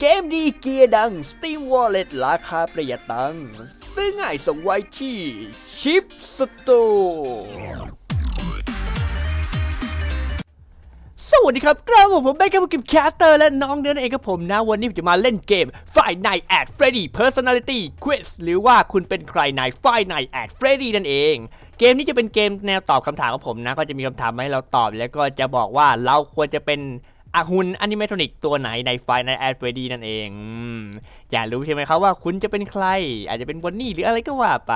เกมดีเกียร์ดัง Steam Wallet ราคาประหยัดตังค์ซื้อง่ายส่งไวที่ชิปสโตสวัสดีครับกราผมผมแบงค์กับกิมแคสเตอร์และน้องเดินเองกับผมนะ วันนี้ผมจะมาเล่นเกม Five Night at Freddy Personality Quiz หรือว่าคุณเป็นใครใน Five Night at Freddy นั่นเองเกมนี้จะเป็นเกมแนวตอบคำถามของผมนะ ก็จะมีคำถามมาให้เราตอบ แล้วก็จะบอกว่าเราควรจะเป็น อาหุ่นอนิเมทรอนิกตัวไหนใน Five Nights at Freddy นั่นเองอยากรู้ใช่ไหมครับว่าคุณจะเป็นใคร อาจจะเป็นบอนนี่หรืออะไรก็ว่าไป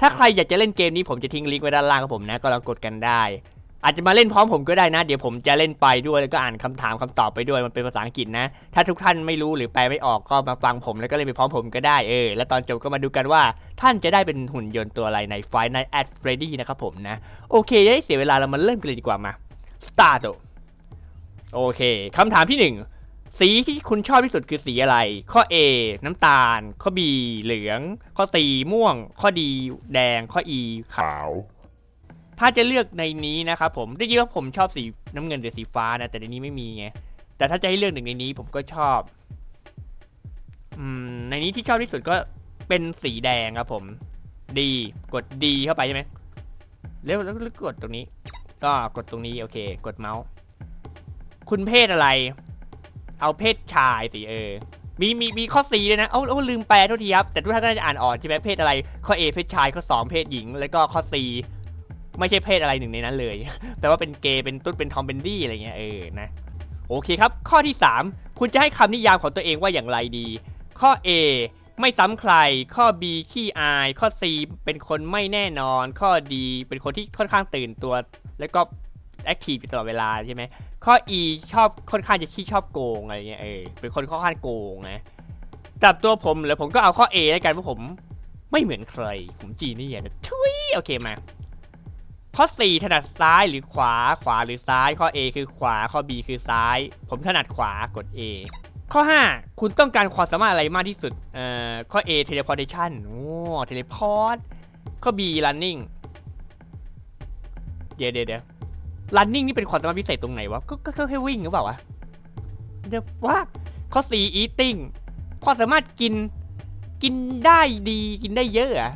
ถ้าใครอยากจะเล่นเกมนี้ผมจะทิ้งลิงก์ไว้ด้านล่างของผมนะ ก็ลองกดกันได้ อาจจะมาเล่นพร้อมผมก็ได้นะ เดี๋ยวผมจะเล่นไปด้วยแล้วก็อ่านคำถามคำตอบไปด้วยมันเป็นภาษาอังกฤษนะ ถ้าทุกท่านไม่รู้หรือแปลไม่ออกก็มาฟังผมแล้วก็เล่นไปพร้อมผมก็ได้เออแล้วตอนจบก็มาดูกันว่าท่านจะได้เป็นหุ่นยนต์ตัวอะไรใน Five Nights at Freddy นะครับผมนะโอเคอย่าให้เสียเวลาเรามาเริ่มกันเลยดีกว่ามา start โอเคคำถามที่หนึ่งสีที่คุณชอบที่สุดคือสีอะไร ข้อ A น้ำตาล ข้อ B เหลือง ข้อ C ม่วง ข้อ D แดง ข้อ E ขาว ถ้าจะเลือกในนี้นะครับผมได้ยินว่าผมชอบสีน้ำเงินหรือสีฟ้านะแต่ในนี้ไม่มีไงแต่ถ้าจะให้เลือกหนึ่งในนี้ผมก็ชอบอืมในนี้ที่ชอบที่สุดก็เป็นสีแดงครับผมดีกดดีเข้าไปใช่ไหมแล้วแล้วแล้วกดตรงนี้ ก็กดตรงนี้โอเค กดเมาส์ คุณเพศอะไร เอาเพศชายสิเออ มีมีมีข้อสีเลยนะ เอาเอาลืมแปลโทษทีครับ แต่ทุกท่านน่าจะอ่านออกใช่ไหมเพศอะไร ข้อ A เพศชาย ข้อ2เพศหญิง แล้วก็ข้อ C ไม่ใช่เพศอะไรหนึ่งในนั้นเลย แปลว่าเป็นเกย์ เป็นตุ๊ด เป็นทอม เป็นดี้อะไรเงี้ยเออ นะ โอเคครับ ข้อที่ 3 คุณจะให้คำนิยามของตัวเองว่าอย่างไรดี ข้อ A ไม่ซ้ำใคร ข้อ B ขี้อาย ข้อ C เป็นคนไม่แน่นอน ข้อ D เป็นคนที่ค่อนข้างตื่นตัว แล้วก็ แอคทีฟอยู่ตลอดเวลาใช่ไหมข้อ E ชอบค่อนข้างจะขี้ชอบโกงอะไรเงี้ยเออเป็นคนค่อนข้างโกงนะจับตัวผมแล้วผมก็เอาข้อ A แล้วกันเพราะผมไม่เหมือนใคร ผมจีนี่อะนะทุยโอเคมา ข้อ 4 ถนัดซ้ายหรือขวาขวาหรือซ้าย ข้อ A คือขวาข้อ B คือซ้าย ผมถนัดขวากด A ข้อ 5 คุณต้องการความสามารถอะไรมากที่สุดเอ่อข้อ A teleportation โอ้ teleport ข้อ B running เดี๋ยวเดี๋ยวเดี๋ยว running นี่เป็นความสามารถพิเศษตรงไหนวะ ก็ก็แค่วิ่งหรือเปล่าวะ The fuck ข้อ4 eating ความสามารถกิน กินได้ดี กินได้เยอะอะ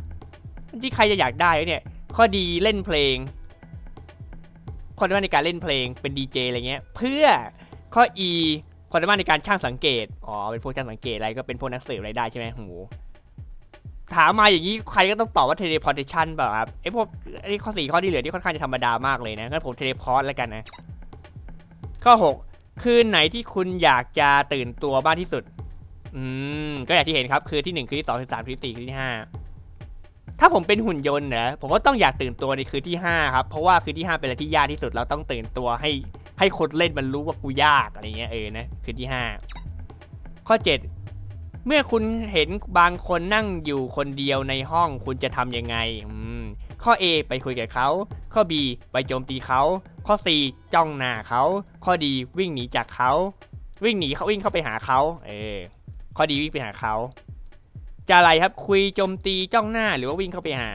ที่ใครจะอยากได้เนี่ย ข้อดีเล่นเพลงความสามารถในการเล่นเพลงเป็นดีเจอะไรเงี้ย เพื่อข้อ E ความสามารถในการช่างสังเกต อ๋อ เป็นพวกช่างสังเกตอะไรก็เป็นพวกนักสืบอะไรได้ใช่ไหมโห ถามมาอย่างนี้ใครก็ต้องตอบว่า teleportation เปล่าครับไอ้พวกไอ้ข้อสี่ข้อที่เหลือที่ค่อนข้างจะธรรมดามากเลยนะงั้นผม teleport แล้วกันนะ ข้อ 6 คืนไหนที่คุณอยากจะตื่นตัวมากที่สุด อืม ก็อย่างที่เห็นครับ คือที่ 1 คือที่2คือที่3คือที่4คือที่5ถ้าผมเป็นหุ่นยนต์นะผมก็ต้องอยากตื่นตัวในคืนที่5ครับเพราะว่าคืนที่ 5 เป็นอะไรที่ยากที่สุด เราต้องตื่นตัวให้ให้คนเล่นมันรู้ว่ากูยากอะไรเงี้ยเออนะคืนที่ 5 ข้อ 7 เมื่อคุณเห็นบางคนนั่งอยู่คนเดียวในห้องคุณจะทำยังไง ข้อ A ไปคุยกับเขา ข้อ B ไปโจมตีเขา ข้อ C จ้องหน้าเขา ข้อ D วิ่งหนีจากเขา วิ่งหนีเขาวิ่งเข้าไปหาเขาเออข้อดีวิ่งไปหาเขา จะอะไรครับคุยโจมตีจ้องหน้าหรือว่าวิ่งเข้าไปหา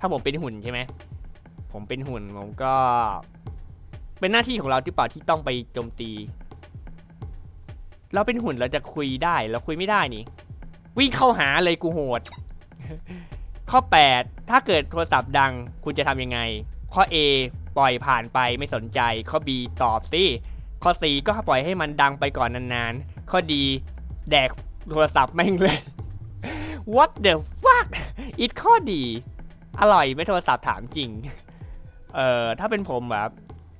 ถ้าผมเป็นหุ่นใช่ไหม ผมเป็นหุ่นผมก็ เป็นหน้าที่ของเราที่เปล่าที่ต้องไปโจมตี เราเป็นหุ่นเราจะคุยได้เราคุยไม่ได้นี่ วิ่งเข้าหาเลยกูโหด ข้อ 8 ถ้าเกิดโทรศัพท์ดังคุณจะทำยังไง ข้อ A ปล่อยผ่านไปไม่สนใจ ข้อ B ตอบสิข้อ C ก็ปล่อยให้มันดังไปก่อนนานๆ ข้อ D แดกโทรศัพท์แม่งเลย What the fuck อีกข้อดี อร่อยไม่โทรศัพท์ถามจริง เอ่อ ถ้าเป็นผมแบบ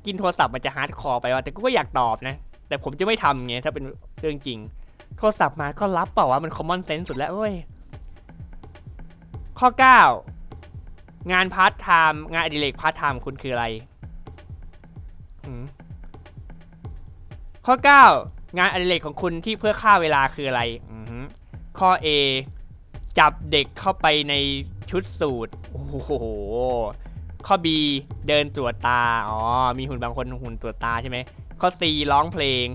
กินโทรศัพท์มันจะฮาร์ดคอร์ไปว่าแต่กูก็อยากตอบนะ แต่ผมจะไม่ทำไงถ้าเป็นเรื่องจริง โทรศัพท์มาก็รับเปล่าวะมัน common sense สุดแล้วเว้ย ข้อ 9 งานพาร์ทไทม์งานอดิเรกพาร์ทไทม์คุณคืออะไรข้อ 9 งานอดิเรกของคุณที่เพื่อฆ่าเวลาคืออะไรอือหือข้อ A จับเด็กเข้าไปในชุดสูตรโอ้โหข้อ B เดินตรวจตา อ๋อ มีหุ่นบางคนหุ่นตรวจตาใช่ไหม ข้อ C ร้องเพลง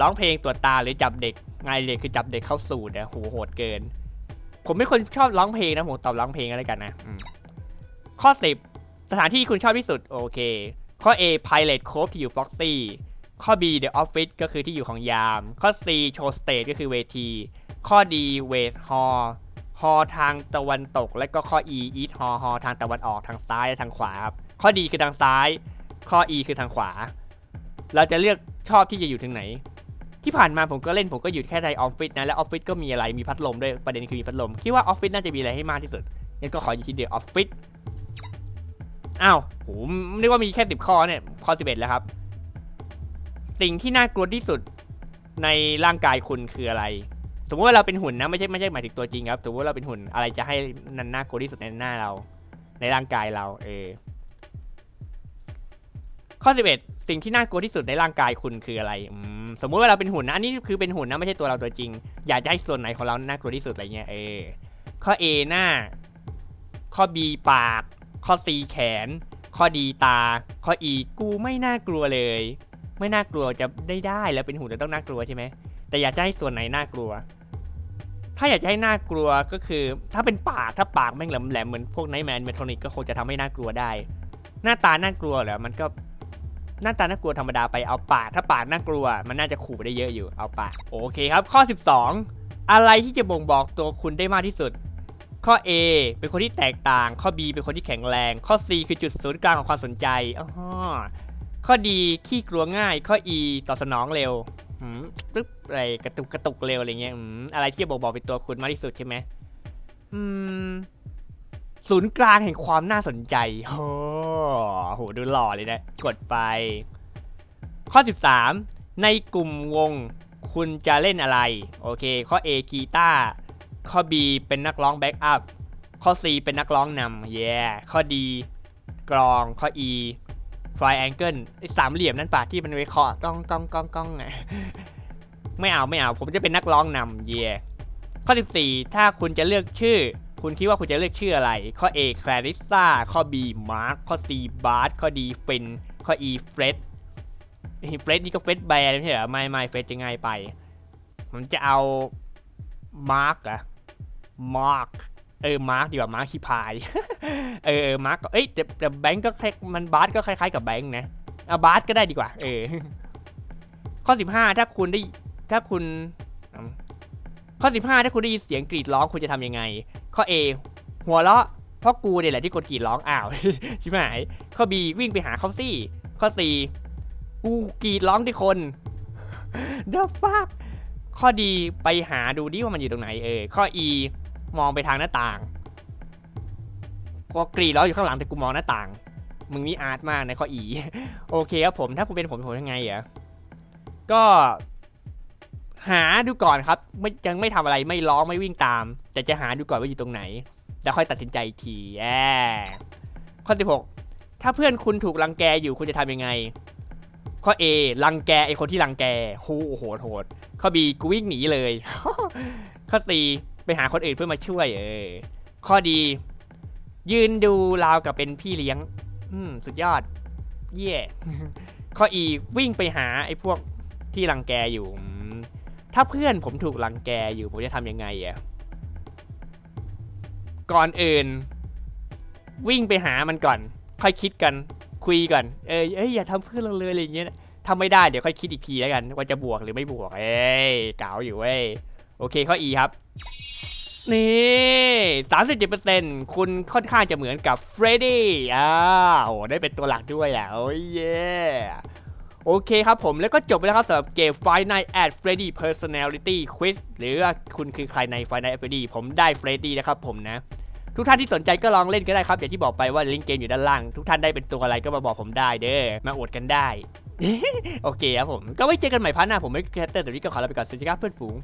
ร้องเพลงตรวตาหรือจับเด็กงานอดิเรกคือจับเด็กเข้าสูตรอะโหโหดเกิน ผมไม่คนชอบร้องเพลงนะผมตอบร้องเพลงอะไรกันนะข้อ10สถานที่คุณชอบที่สุด โอเค ข้อ A Pilot Cove ที่อยู่ Foxy ข้อ B The Office ก็คือที่อยู่ของยาม ข้อ C Show Stage ก็คือเวที ข้อ D Wait Hall ฮอทางตะวันตก และก็ข้อ E East Hall ฮอทางตะวันออกทางซ้ายและทางขวาครับ ข้อ D คือทางซ้าย ข้อ E คือทางขวา เราจะเลือก ชอบที่จะอยู่ทางไหน ที่ผ่านมาผมก็เล่นผมก็อยู่แค่ในออฟฟิศนะ และออฟฟิศก็มีอะไรมีพัดลมด้วยประเด็นคือมีพัดลม คิดว่าออฟฟิศน่าจะมีอะไรให้มากที่สุดงั้นก็ขออยู่ที่เดียวออฟฟิศอ้าวโหเรียกว่ามีแค่สิบข้อเนี่ยข้อสิบเอ็ดแล้วครับ สิ่งที่น่ากลัวที่สุดในร่างกายคุณคืออะไร สมมติว่าเราเป็นหุ่นนะไม่ใช่ไม่ใช่หมายถึงตัวจริงครับ สมมติว่าเราเป็นหุ่นอะไรจะให้นันน่ากลัวที่สุดในหน้าเรา ในร่างกายเรา เออ ข้อ 11 สิ่งที่น่ากลัวที่สุดในร่างกายคุณคืออะไรอืมสมมุติว่าเราเป็นหุ่นนะอันนี้คือเป็นหุ่นนะไม่ใช่ตัวเราตัวจริง อยากจะให้ส่วนไหนของเราน่ากลัวที่สุดอะไรเงี้ยเออข้อ A หน้า ข้อ B ปาก ข้อ C แขน ข้อ D ตา ข้อ E กูไม่น่ากลัวเลย ไม่น่ากลัวจะได้ได้แล้วเป็นหุ่นจะต้องน่ากลัวใช่ไหมแต่อยากจะให้ส่วนไหนน่ากลัว ถ้าอยากจะให้น่ากลัวก็คือ ถ้าเป็นปากถ้าปากแม่งแหลมๆเหมือนพวกไนท์แมนเมทรอนิกก็คงจะทำให้น่ากลัวได้ หน้าตาน่ากลัวเหรอมันก็ หน้าตาน่ากลัวธรรมดาไปเอาปากถ้าปากน่ากลัว มันน่าจะขู่ได้เยอะอยู่เอาปากโอเคครับ ข้อ 12 อะไรที่จะบ่งบอกตัวคุณได้มากที่สุด ข้อ A เป็นคนที่แตกต่าง ข้อ B เป็นคนที่แข็งแรง ข้อ C คือจุดศูนย์กลางของความสนใจอ๋อข้อ D ขี้กลัวง่าย ข้อ E ตอบสนองเร็วหืมตึ๊บอะไรกระตุกกระตุกเร็วอะไรเงี้ยอืมอะไรที่จะบ่งบอกเป็นตัวคุณมากที่สุดใช่ไหมอืม ศูนย์กลางแห่งความน่าสนใจโอ้ โหดูหล่อเลยนะ กดไป ข้อ 13 ในกลุ่มวงคุณจะเล่นอะไร โอเค ข้อ A กีตาร์ข้อ B เป็นนักร้องแบ็กอัพ ข้อ C เป็นนักร้องนำ yeah ข้อ D กรอง ข้อ E triangle ไอ้สามเหลี่ยมนั่นป่ะที่มันไว้เคาะก้องก้องก้องก้องไงไม่เอาไม่เอา ผมจะเป็นนักร้องนำ yeah ข้อ 14 ถ้าคุณจะเลือกชื่อ คุณคิดว่าคุณจะเลือกชื่ออะไร ข้อ A Clarissa ข้อ B Mark ข้อ C Bart ข้อ D Finn ข้อ E Fred เฟรดนี่ก็เฟรดแบร์ไม่ใช่เหรอ ไม่ไม่เฟรดจะง่ายไป ผมจะเอามาร์กอะมาร์กเออ มาร์กดีกว่า มาร์กขี้พาย เออ มาร์กเอ้ย แต่แต่แบงก์ก็คล้ายมันบาร์ก็คล้ายๆกับแบงก์นะ เอาบาร์ก็ได้ดีกว่า เออ ข้อ 15 ถ้าคุณได้ ถ้าคุณ ข้อ 15 ถ้าคุณได้ยินเสียงกรีดร้องคุณจะทำยังไง ข้อ A หัวเราะเพราะกูเนี่ยแหละที่กดกรีดร้องอ้าว ชิบหาย ข้อ B วิ่งไปหาเขาสิข้อ C กูกรีดร้องที่คน The fuck ข้อดีไปหาดูดิว่ามันอยู่ตรงไหนเออข้อ E มองไปทางหน้าต่างก็กรีดร้องอยู่ข้างหลังแต่กูมองหน้าต่าง มึงนี่อาร์ตมากในะข้อ E โอเคครับผมถ้าผมเป็นผมผมยังไงอะก็ หาดูก่อนครับไม่ยังไม่ทำอะไรไม่ร้องไม่วิ่งตาม แต่จะหาดูก่อนว่าอยู่ตรงไหน แล้วค่อยตัดสินใจทีแย่ข้อ16ถ้าเพื่อนคุณถูกรังแกอยู่คุณจะทำยังไง ข้อ A รังแกไอคนที่รังแกโหโหดโหดข้อ B กูวิ่งหนีเลย ข้อ C ไปหาคนอื่นเพื่อมาช่วยเออข้อดี ยืนดูราวกับเป็นพี่เลี้ยง อืมสุดยอด เย่ข้อ E วิ่งไปหาไอ้พวกที่รังแกอยู่อ ถ้าเพื่อนผมถูกรังแกอยู่ผมจะทำยังไงอะก่อนอื่น วิ่งไปหามันก่อน ค่อยคิดกันคุยก่อนเอ้ยเอ้ยอย่าทำเพื่อนเราเลยอะไรอย่างเงี้ยทำไม่ได้เดี๋ยวค่อยคิดอีกทีแล้วกันว่าจะบวกหรือไม่บวก เอ้ยเก๋าอยู่เว้ยโอเคข้อ E ครับ นี่สามสิบเจ็ดเปอร์เซ็นต์คุณค่อนข้างจะเหมือนกับเฟรดดี้อ่าโอ้ได้เป็นตัวหลักด้วยอะโอ้ยเย่ โอเคครับผมแล้วก็จบไปแล้วครับสำหรับเกม Five Nights at Freddy Personality Quiz หรือว่าคุณคือใครใน Five Nights at Freddy ผมได้เฟรดดี้นะครับผมนะ ทุกท่านที่สนใจก็ลองเล่นก็ได้ครับ อย่างที่บอกไปว่าลิงก์เกมอยู่ด้านล่าง ทุกท่านได้เป็นตัวอะไรก็มาบอกผมได้เด้อมาอวดกันได้ โอเคครับผม ก็ไว้เจอกันใหม่พาร์ทหน้าผมไม่แคสเตอร์แต่วันนี้ก็ขอลาไปก่อนสวัสดีครับเพื่อนฝูง